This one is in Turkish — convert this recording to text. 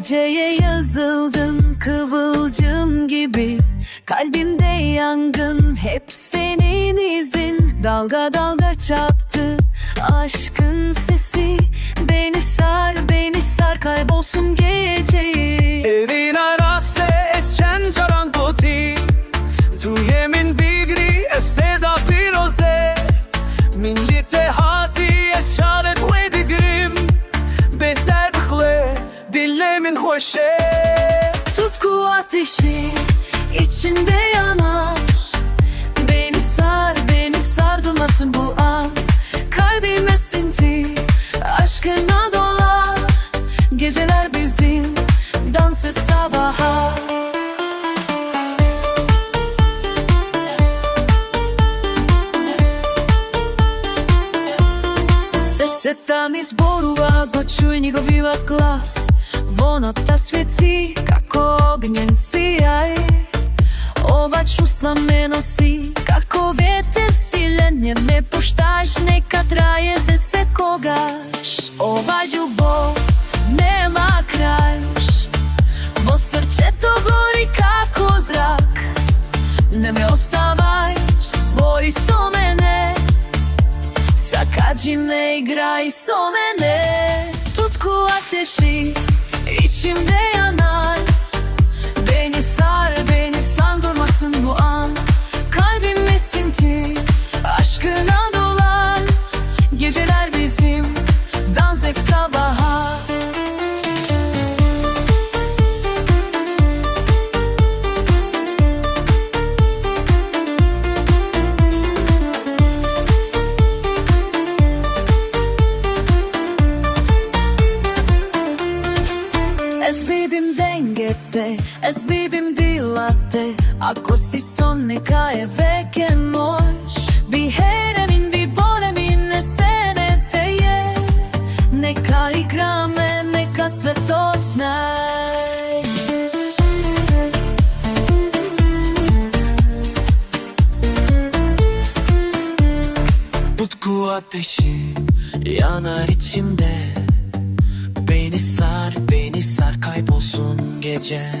Geceye yazıldın kıvılcım gibi. Kalbimde yangın hep senin izin. Dalga dalga çarptı aşkın sesi. Beni sar beni neşe Tutku ateşi içimde yanar. Beni sar beni sardılmasın bu an. Kalbime sinti aşkına dolar. Geceler bizim dans et sabaha. Srca mi zborova, pa čuj njegov vivat glas. Звонот та како огнен сијај. Ова чувства ме носи, како ветер силен Не ме пушташ, нека трае за секогаш. Ова љубов нема крај. Во срцето гори како зрак. Не ме оставај, збори со мене. Сакаджи ме играј со мене. Tutku ateşi içimde artık sabaha Esbibim dengette, esbibim dilate Ako si son neka je veke Tutku ateşi yanar içimde. Beni sar beni sar kaybolsun gece